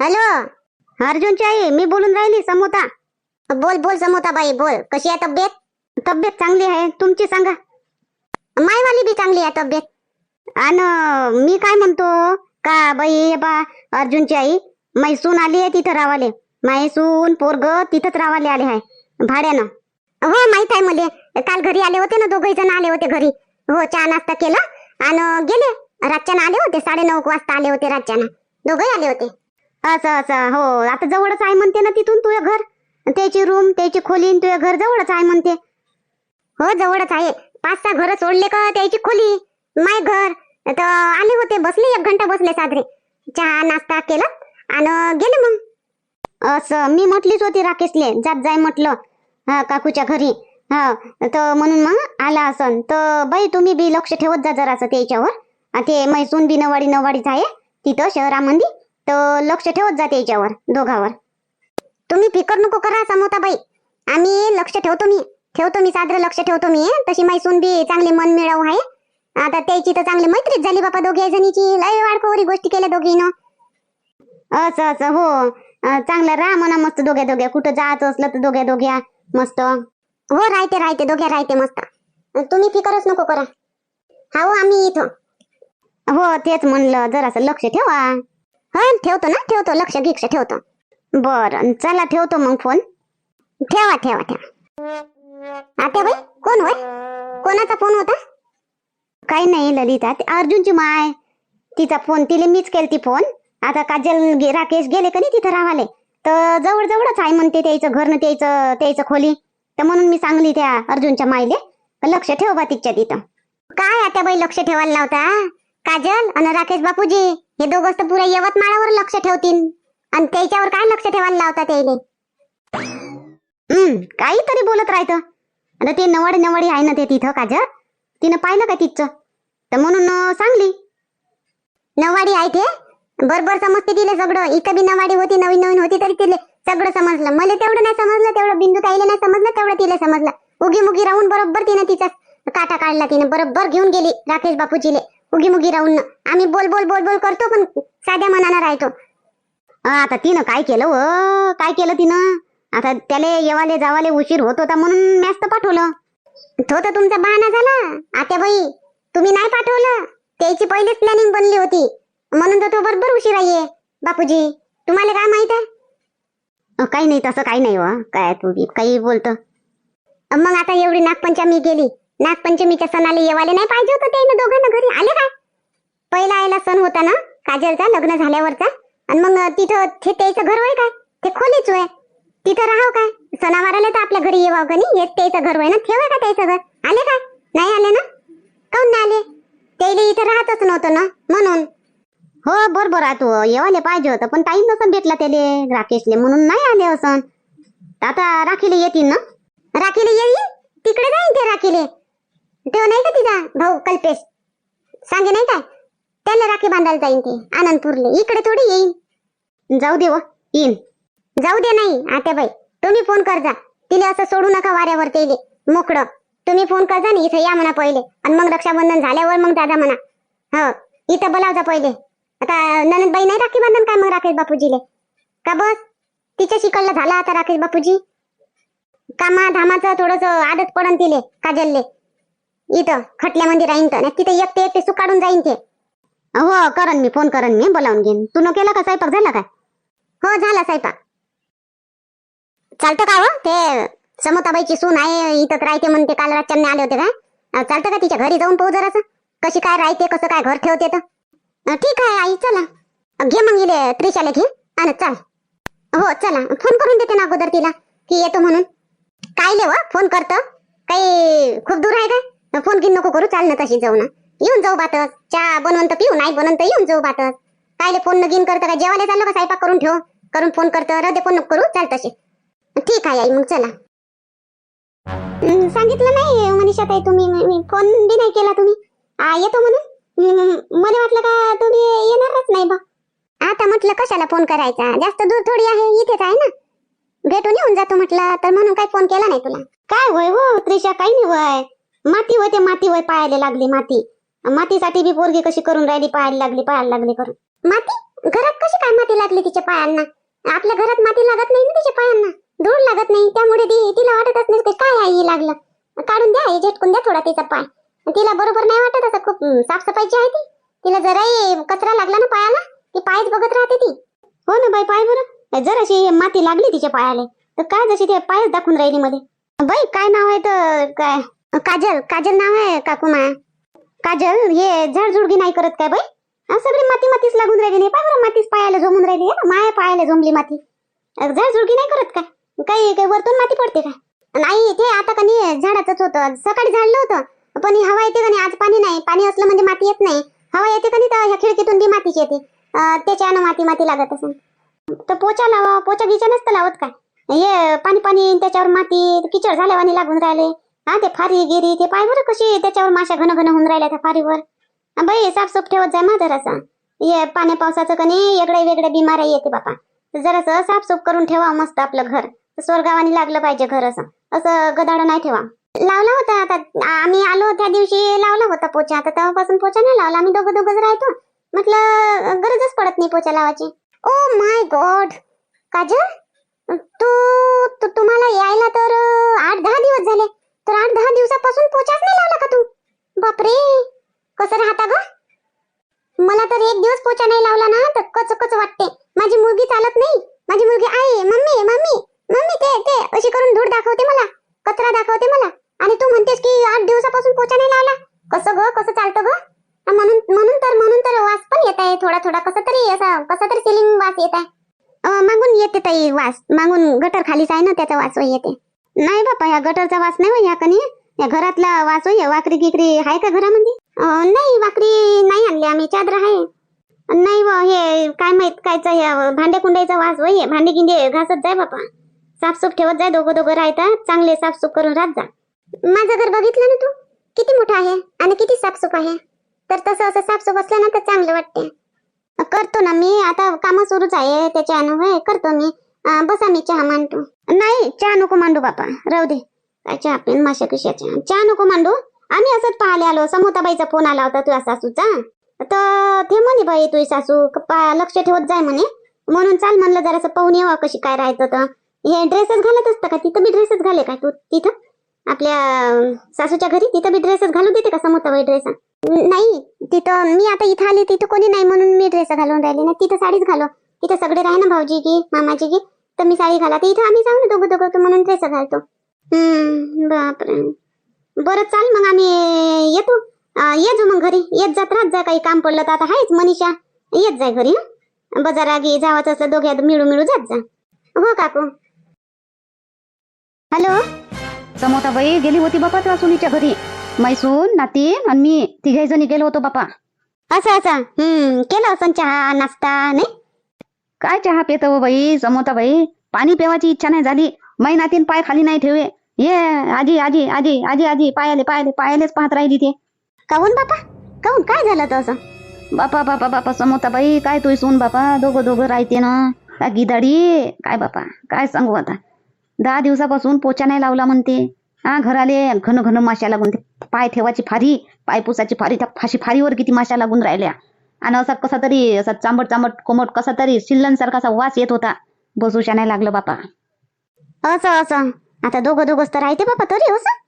Hello? अर्जुनची आई मी बोलून राहिली समोता. बोल बोल समोता बाई बोल. कशी आहे तब्येत? तब्येत चांगली आहे. तुमची सांगा. मायवाली बी चांगली आहे तब्येत. आणि मी काय म्हणतो? का बाई बा अर्जुनची आई मैसून आली आहे तिथं रावाले. मैसून पोरग तिथंच रावाले आले आहे भाड्यानं. हो माहीत आहे मले. काल घरी आले होते ना दोघे जण आले होते घरी. हो चहा नाश्ता केला. आणि गेले. रातच्यानं आले होते साडे नऊ वाजता आले होते रातच्यानं. दोघही आले होते. असं असं. हो आता जवळच आहे म्हणते ना तिथून तुझं घर. त्याची रूम त्याची खोली तुझं घर जवळच आहे म्हणते. हो जवळच आहे. पाच सहा घर सोडले का त्याची खोली? माय घर. तर आले होते बसले एक घंटा बसले साजरे. चहा नाश्ता केला आणि गेले मग. असं मी म्हटलीच होती राकेशले जात जाय म्हटलं. हा काकूच्या घरी. हा तर म्हणून मग आला असन. तर बाई तुम्ही बी लक्ष ठेवत जा जरासं त्याच्यावर. ते मैसून बी नवाडी नवाडीच आहे. तिथं शहरामध्ये तर लक्ष ठेवत जा त्याच्यावर दोघावर. तुम्ही फिकर नको करा समोताबाई. आम्ही लक्ष ठेवतो मी. ठेवतो मी साजरं लक्ष ठेवतो मी. तशी मैसून बी चांगली मन मिळाव आहे. आता त्याची तर चांगली मैत्रीच झाली बापा दोघे जणीची. लय वाडकोवरी गोष्टी केल्या दोघीनं. असं असं हो. चांगलं राहा म्हणा मस्त दोघ्या दोघ्या. कुठं जायचं असलं तर दोघ्या दोघ्या. मस्त. हो राहते राहते. दोघ्या राहते मस्त. तुम्ही फिकरच नको करा. हा हो आम्ही इथं. हो तेच म्हणलं. जरासं लक्ष ठेवा. हा ठेवतो ना ठेवतो. लक्ष गिक्ष ठेवतो. बरं चला ठेवतो मग फोन ठेवा ठेवा ठेवा. आता बाई कोण होय कोणाचा फोन होता? काही नाही ललिता. ते अर्जुनची माय. तिचा फोन तिला मीच केलती फोन आता काजल गे- राकेश गेले का नाही तिथं राहाले तर जवळ जवळच आहे म्हणते त्याचं घर न त्याचं त्याचं खोली. तर म्हणून मी सांगली त्या अर्जुनच्या मायले लक्ष ठेव बा तिच्या तिथं. काय आता बाई लक्ष ठेवायला लावता? काजल आणि राकेश बापूजी. हे दोघं तर पुऱ्या यवतमाळावर लक्ष ठेवतील. आणि त्याच्यावर काय लक्ष ठेवायला लावता त्याले हम्म काहीतरी बोलत राहतं आता ते नवड नवडी आहे ना ते तिथं काजल? तिनं पाहिलं का तिथचं? तर म्हणून सांगली. नवाडी आहे ते? बरोबर समजते तिले सगळं. इथं बी नवाडी होती नवीन नवीन होती तरी तिले सगळं समजलं. मला तेवढं नाही समजलं तेवढं बिंदू ताईला नाही समजलं तेवढं तिला समजलं. उगी मुगी राहून बरोबर तिनं तिचा काटा काढला तिनं. बरोबर घेऊन गेली राकेश बापूजीले. उगी मुगी राहून आम्ही बोल बोल बोल बोल करतो पण साध्या मनानं राहतो. आता तिनं काय केलं व? काय केलं तिनं? आता त्याले येवाले जावाले उशीर होत होता म्हणून मॅच तर पाठवलं. तो तर तुमचा बहाना झाला. आता बाई तुम्ही नाही पाठवलं. त्याची पहिलीच प्लॅनिंग बनली होती. म्हणून तर तो बरोबर उशीर आहे. बापूजी तुम्हाला काय माहीत आहे? काही नाही तसं काही नाही व. काय तू काही बोलत. मग आता एवढी नागपंचमी गेली. नागपंचमीच्या सणाला येवाले नाही पाहिजे होतं ते दोघांना घरी आले काय पहिला आयला सण होता ना काजलचा लग्न झाल्यावरचा. आणि मग तिथं ते त्याचं घर होय काय? ते खोलीच होय. तिथं राहाव काय? सणावाराला तर आपल्या घरी येवाव का नाही त्याचं घर होय ना. ठेवाय का त्याचं घर? आले काय? नाही आले ना? काऊन नाही आले? त्याला इथं राहतच नव्हतं ना म्हणून. हो बरोबर आहे तू. येवाले पाहिजे होतं पण टाइम नसन भेटला त्याले राकेशले म्हणून नाही आले असं आता राखीले येतील ना? राखीले येईल? तिकडे जाईन ते राखीले. तेव्हा नाही का तिचा? भाऊ कल्पेश. सांगे नाही काय? त्याला राखी बांधायला जाईन ते आनंदपूरले. इकडे थोडी येईन. जाऊ दे व येईन. जाऊ दे नाही आता तुम्ही फोन करजा. तिला असं सोडू नका वाऱ्यावर तेले. मोकळं. तुम्ही फोन करजा ना इथं या म्हणा पहिले. आणि मग रक्षाबंधन झाल्यावर मग दादा म्हणा. हो इथं बोलाव जा पहिले. आता ननदबाई नाही राखी बांधन काय मग राकेश बापूजीले? का बस? तिच्या शिकलला झाला आता राकेश बापूजी? कामा धामाचं थोडस आदत पडन तिले काजलले. इथं खटल्यामध्ये राहीन तर तिथे एकटे एकटे सुकाडून जाईन ते. हो करन मी फोन करन मी बोलावून घेईन. तू न केला का स्वयंपाक? झाला काय? हो झाला स्वयंपाक. चालतं का हो? ते समताबाईची सून आहे इथं राहते म्हणते काल रातच्याने आले होते का चालतं का तिच्या घरी जाऊन पाहू जरासं? कशी काय राहते कसं काय घर ठेवते तर? ठीक आहे आई चला. घे मग इले त्रिशाला घे. आणि चाल. हो चला. फोन करून देते ना अगोदर तिला की येतो म्हणून. काय ले हो? फोन करतं. काही खूप दूर आहे काय? फोन गिन नको करू चाल ना तशी जाऊ ना. येऊन जाऊ बातच. चहा बनवून तर पिऊ नाही बनवून तर येऊन जाऊ बातच. कायले फोन न गिन करतं का जेवायला चाललं का स्वयंपाक करून ठेव? करून फोन करतं रदे फोन नको करू चाल तशी. ठीक आहे आई मग चला. सांगितलं नाही मनीषा ताई तुम्ही मी- फोन बी नाही केला तुम्ही. येतो म्हणून? मला वाटलं का तुम्ही येणारच नाही बा. आता म्हटलं कशाला फोन करायचा? जास्त दूर थोडी आहे इथेच आहे ना. भेटून येऊन जातो म्हटलं तर म्हणून काही फोन केला नाही तुला? काय होय हो त्रिशा काही नाही वय माती होते माती होय पाहायला लागली माती. मातीसाठी बी पोरगी कशी करून राहिली पाहायला लागली पाहायला लागली करून. माती? घरात कशी काय माती लागली तिच्या पायांना? आपल्या घरात माती लागत नाही ना तिच्या पायांना. धूळ लागत नाही त्यामुळे तिला वाटतच नाही काय आहे लागलं. काढून द्या हे झटकून द्या थोडा तिचा पाय. तिला बरोबर नाही वाटत असं खूप साफसफाईची आहे ती. तिला जराही कचरा लागला ना पायाला ती पायच बघत राहते ती. हो ना बाई पाय बरं. जराशी माती लागली तिच्या पायाला तर काय जशी ते पायच दाखवून राहिली मध्ये. बाई काय नाव आहे तर काय? काजल काजल नाव आहे काकुमा काजल हे झाडझुडगी नाही करत काय बाई? सगळी माती मातीच लागून राहिली नाही. पाय बरं मातीच पायाला जमून राहिली. माया पायाला जमली माती. झाडझुडगी नाही करत काय? काही काही वरतून माती पडते काय? नाही ते आता का नाही झाडाचंच होतं. सकाळी झाडलं होतं पण हवा येते का नाही आज पाणी नाही. पाणी असलं म्हणजे माती येत नाही. हवा येते का नाही तर ह्या खिडकीतून बी मातीची येते. त्याच्यानं माती माती लागत असेल तर पोचा लावा पोचा गिचा नसतं लावत काय? हे पाणी पाणी त्याच्यावर माती किचड झाल्यावानी लागून राहिले. हा ते फारी गिरी ते पाय बरं कशी त्याच्यावर माशा घन घन होऊन राहिल्या त्या फारीवर. बाई साफसूफ ठेवत जाय मा ये पाण्या पावसाचं का नाही वेगळ्या वेगळ्या बिमाऱ्या येते बापा. जरासं साफसूफ करून ठेवा मस्त आपलं घर. स्वर्गावानी लागलं पाहिजे घर असं असं गदाड नाही ठेवा. लावला होता आता आम्ही आलो त्या दिवशी लावला होता पोचा आता तेव्हापासून पोचा नाही लावला. आम्ही दोघं दोघंच राहतो. म्हटलं गरजच पडत नाही पोचा लावायची. ओ माय गॉड काजल तू- तुम्हाला यायला तर अं, आठ दहा दिवस झाले तर आठ दहा दिवसापासून पोचाच नाही लावला का तू बापरे कसं राहता ग मला तर एक दिवस पोचा नाही लावला ना तर कच कच वाटते? माझी मुलगी चालत नाही. माझी मुलगी आहे मम्मी मम्मी. मम्मी ते ते अशी करून धूळ दाखवते मला. कचरा दाखवते मला. आणि तू म्हणतेस की आठ दिवसापासून पोचा नाही लावला. कसं ग कसं चालतं ग? म्हणून म्हणून तर म्हणून तर वास पण येत आहे थोडा थोडा. कसं तरी असा कसा तरी सिलिंग वास येत आहे. अं, मागून येते ताई वास. मागून गटर खालीच आहे ना त्याचा वास येते. नाही बापा ह्या गटरचा वास नाही या कनी. या घरातला वास होय वाकरी गिकरी आहे का घरामध्ये नाही वाकरी नाही आणली आम्ही. चादर आहे. नाही व हे काय माहीत कायचा हे भांडे कुंड्याचा वास वय भांडे गिंडे घासत जाय बापा. साफसूफ ठेवत जाय दोघं दोघं राहतात चांगले साफसूफ करून राहत जा. माझं घर बघितलं ना तू? किती मोठं आहे आणि किती साफसूफ आहे? तर तसं असं साफसूफ असलं ना तर चांगलं वाटते करतो ना मी आता काम सुरूच आहे त्याच्या होय करतो मी. बसा मी चहा मांडतो. नाही चहा नको मांडू बापा. राहू दे. काय चहा पेन माशा कशाच्या चहा नको मांडू. आम्ही असंच पाहायला आलो. समोताबाईचा फोन आला होता तुझ्या सासूचा. तर ते म्हणे बाई तुझी सासू. लक्ष ठेवत जाय म्हणे. म्हणून चाल म्हणलं जरासं पाहून येवा कशी काय राहायचं तर. हे ड्रेसच घालत असतं का? तिथं बी ड्रेसच घाले काय तू? तिथं? आपल्या सासूच्या घरी? तिथं बी ड्रेसच घालू देते का समोताबाई ड्रेस नाही. तिथं मी आता इथं आली तिथं कोणी नाही म्हणून मी ड्रेस घालून राहिली ना तिथं साडीच घालो. तिथं सगळे राही ना भाऊजी की मामाजी की. तर मी साडी घाला. तर इथं आम्ही जाऊ ना दोघं दोघं म्हणून ड्रेस घालतो. हम्म बापरे. बरं चाल मग आम्ही येतो. ये जो मग घरी. येत जात राहत जा. काही काम पडलं तर आता आहेच मनीषा. येत जाय घरी हं? बाजारागी जावाचं असलं दोघ्यात मिळू मिळू जात जा. हो काकू. हॅलो? समोताबाई गेली होती बापा त्या सुनीच्या घरी. मैसून नाती आणि मी. तिघे जणी गेलो होतो बापा. असं असं. हम्म केलं असं चहा नाश्ता नाही? काय चहा पेत हो बाई समोताबाई पाणी पेवायची इच्छा नाही झाली. मै नातीन पाय खाली नाही ठेवे ये आजी आजी आजी आजी आजी पायाले पायाले पायालेच पाहत राहिली ते. काहून बापा? काहून काय झालं तसं बापा बापा बापा बापा समोताबाई काय तू सून बापा? दोघं दोघं राहते ना. का गिदाडी काय बापा? काय सांगू आता? दहा दिवसापासून पोचा नाही लावला म्हणते. हा घराले घन घन माश्या लागून ते पाय ठेवायची फारी पाय पुसाची फारी त्या फाशी फारीवर किती माश्या लागून राहिल्या. आणि असा कसा तरी असा चांबट चांबट कोमट कसा तरी शिल्लनसारखा असा वास येत होता. बसूशा नाही लागलं बापा. असं असं. आता दोघं दोघंच तर राहते बापा तरी असं?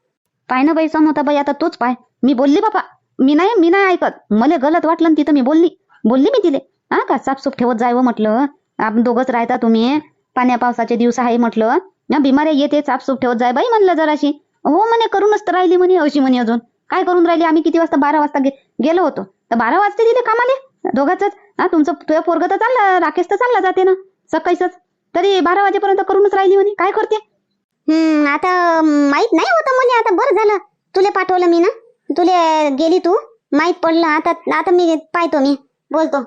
पाय ना बाई समोता बाई आता तोच पाय. मी बोलली बापा. मी नाही मी नाही ऐकत. मला गलत वाटलं तिथं मी बोलली. बोलली मी तिले. हा का साफसूफ ठेवत जाय म्हटलं. आपण दोघंच राहता तुम्ही. पाण्या पावसाचे दिवस आहे म्हटलं. ना बिमाऱ्या येते साफसूफ ठेवत जाय बाई म्हणलं जराशी. हो म्हणे करूनच तर राहिली म्हणे अशी म्हणे अजून. काय करून राहिली? आम्ही किती वाजता? बारा वाजता गे- गेलो होतो. तर बारा वाजते तिथे कामाले? दोघाच हा तुमचं तुझ्या पोरग तर चालला राकेश तर चालला जाते ना. सकाळीच तरी बारा वाजेपर्यंत करूनच राहिली म्हणे. काय करते? हम्म आता माहीत नाही होतं मला. आता बरं झालं. तुले पाठवलं मी ना. तुले गेली तू. माहीत पडलं. आता आता मी पाहतो मी. बोलतो.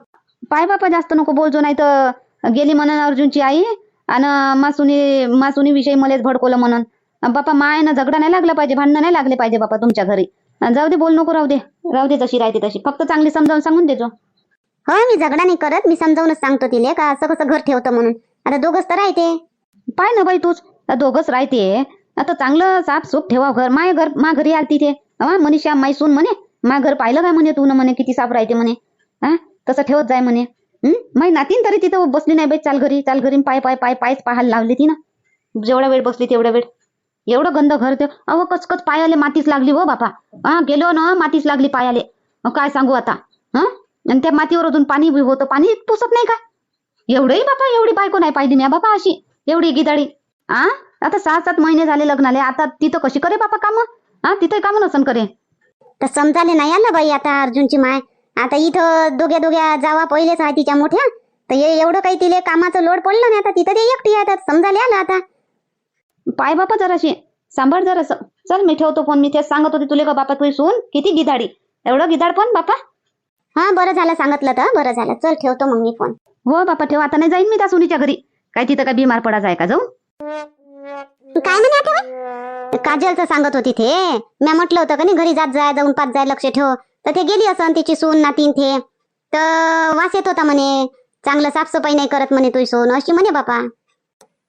पाय बापा जास्त नको बोलजो नाही तर गेली म्हणून अर्जुनची आई आणि मासुनी मासुनी विषयी मलाच भडकवलं म्हणून. बापा मायनं झगडा नाही लागला पाहिजे भांडणं नाही लागले पाहिजे बापा तुमच्या घरी. जाऊ दे बोल नको राहू दे. राहू दे तशी राहते तशी. फक्त चांगली समजावून सांगून देजो. हो मी झगडा नाही करत. मी समजावूनच सांगतो तिले का असं कसं घर ठेवतं म्हणून. आता दोघंच तर राहते. पाय ना बाई तूच. दोघंच राहते. आता चांगलं साफ सूप ठेवा घर. माय घर मा घरी आल तिथे हा मनीषा माय सून म्हणे. मा घर पाहिलं काय म्हणे तू न म्हणे? किती साफ राहते म्हणे. हा तसं ठेवत जाय म्हणे. हम्म माई नातीन तरी तिथं बसली नाही बाई. चाल घरी. चाल घरी. पाय पाय पाय पायच पाहायला लावली ती ना जेवढा वेळ बसली तेवढा वेळ. एवढं गंध घर ते. अहो कचकच पायाले मातीच लागली हो बापा. हा गेलो ना मातीच लागली पायाले. काय सांगू आता? हा? आणि त्या मातीवर अजून पाणी होतं. पाणी पुसत नाही का? एवढंही बापा एवढी बायको नाही पाहिली मी बापा अशी. एवढी गिदाडी. आ? आता सहा सात महिने झाले लग्नाले. आता तिथं कशी करे बापा काम? हा तिथे काम नसन करे. तर समजाले नाही आलं बाई आता अर्जुनची माय. आता इथं दोघ्या दोघ्या जावा पहिलेच आहे तिच्या मोठ्या. तर हे एवढं काही तिले कामाचं लोड पडलं नाही आता. तिथं ते एकटी आहे आता. समजाले आलं आता. पाय बापा जराशी. सांभाळ जरासं. चल मी ठेवतो फोन. मी तेच सांगत होते तुले का बापा तुझी सून किती गिदाडी एवढं गिदाड पण बापा? हा बरं झालं सांगितलं तर. बरं झालं. चल ठेवतो मग मी फोन. हो बापा ठेव. आता नाही जाईन मी त्या सुनीच्या घरी. काय तिथं काय बिमार पडा जाय का? जाऊ. काय म्हणे काजलचं सांगत होती ते. मी म्हटलं होतं का नाही घरी जात जाय जाऊन पाच जाय लक्ष ठेव. तर ते गेली असं तिची सून नातीन ते. तर वास येत होता म्हणे. चांगलं साफसफाई नाही करत म्हणे तुझी सोन. अशी म्हणे बापा.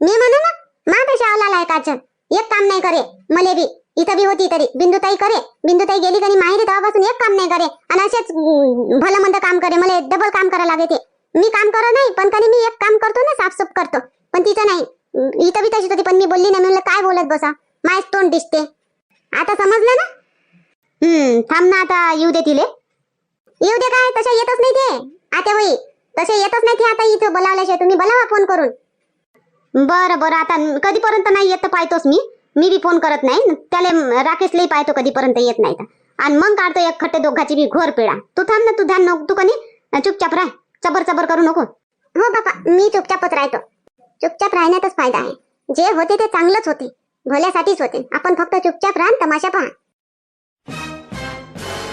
मी म्हणू ना माझ्यापेक्षा अवलाल आहे काजल. एक काम नाही करे. मले बी इथं बी होती तरी. बिंदुताई करे. बिंदुताई गेली कधी माहेरी तेव्हापासून एक काम नाही करे. आणि असेच भलं मंद काम करे. मला डबल काम करायला लागेल ते. मी काम करत नाही पण कधी मी एक काम करतो ना साफसूफ करतो. पण तिचं नाही. इथं बी तशीच होती पण मी बोलली ना म्हणलं काय बोलत बसा? मायच तोंड दिसते. आता समजलं ना? हम्म थांब ना आता येऊ दे तिले. येऊ दे काय? तशा येतच नाही ते. आता बाई तसे येतच नाही ते आता इथं बोलावल्याशिवाय. तुम्ही बोलावा फोन करून. बरं बरं आता कधीपर्यंत नाही येत पाहतोच मी. मी बी फोन करत नाही. त्याला राकेशलाही पाहतो कधीपर्यंत येत नाही आणि मग काढतो एक खट्टे दोघाची बी घोर पिळा तू थांब ना तू ध्यान नको तू कनी चुपचाप राह. चबर चबर करू नको. हो बाबा मी चुपचापच राहतो. चुपचाप राहण्यातच फायदा आहे. जे होते ते चांगलंच होते. भल्यासाठीच होते. आपण फक्त चुपचाप राहा तमाशा पहा.